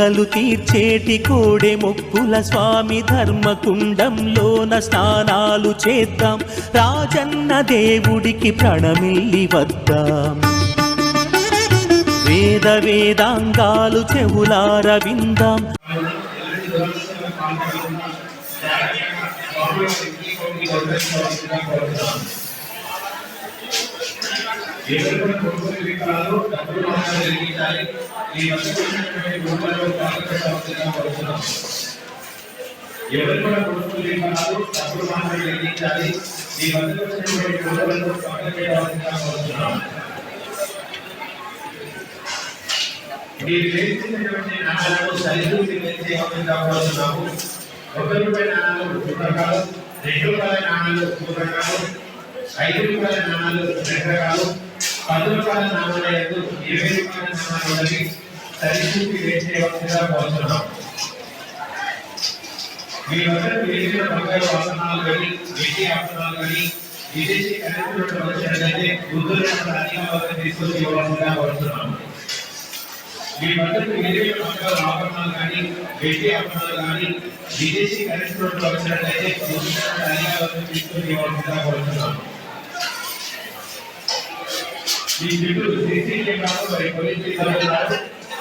కోరికలు తీర్చేటి కోడె మొక్కుల స్వామి ధర్మకుండంలోన స్నానాలు చేద్దాం. రాజన్న దేవుడికి ప్రణమిల్లి వద్దాం. వేద వేదాంగాలు చెవులార విందాం. కొనుగోలు వికారాలు డబ్బులు మాత్రం జరిగించాలి ఈ వచ్చినటువంటి గుంపులలో పాల్గొనవలసిందిగా కోరుతున్నాం ఎవరు కూడా ఈ వచ్చినటువంటి గుంపులలో పాల్గొనవలసిందిగా కోరుతున్నాం మీరు వేసినటువంటి నాణాలను సరిదూసి వేసేయవలసిందిగా కోరుతున్నాము ఒక రూపాయి నాణాలు మూడు రకాలు రెండు రూపాయల నాణాలు మూడు రకాలు ఐదు రూపాయల నాణాలు రెండు రకాలు పది రూపాయల ఇరవై రూపాయల నాణాలు ఉన్నవి సరిచూసి కోరుతున్నాం మీ వద్ద వేసిన బంగారు ఆసనాలు కానీ వెండి ఆసనాలు కానీ విదేశీ కరెన్సీ వచ్చినట్లయితే గుంటూరు అధికారులకు తీసుకొని ఇవ్వాల్సిందిగా కోరుతున్నాం మీ వద్దకు వేరే బంగారు ఆభరణాలు కానీ వెండి ఆభరణాలు కానీ విదేశీ కరెన్సీ వచ్చినట్లయితే గుంటూరు అధికారులకు తీసుకొని ఇవ్వాల్సిందిగా కోరుతున్నాం ఈ చుట్టూ మరి పోలీసు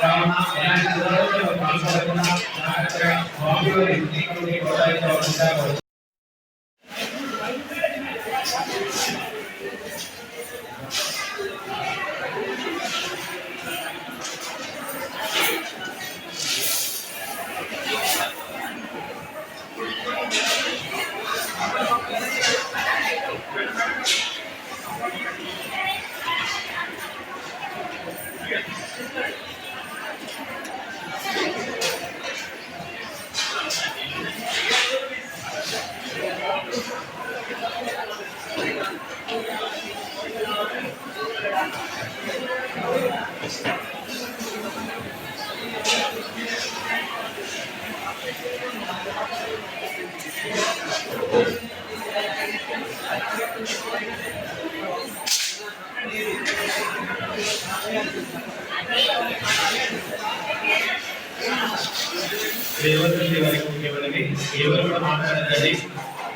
కావున ఎలాంటి ఉద్యోగాన్ని కొనసాగించవలసిందిగా కోరుతున్నాం. దేవతల్లి వారికి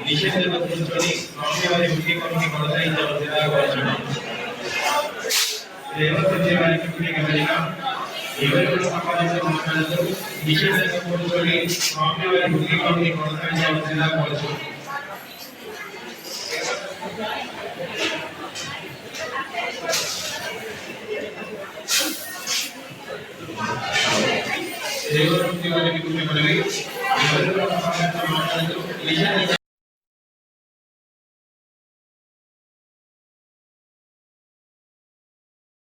নিষেধের প্রস্তুতি অংশীদারি বিক্রি কমিটি কর্মচারী জনসেবা করার জন্য লেবার পরিষেবার একটি ভূমিকা মেলা এবারে সম্পাদিত মহাকান্ত নিষেধের প্রস্তুতি বিক্রি কমিটি কর্মচারী জনসেবা করার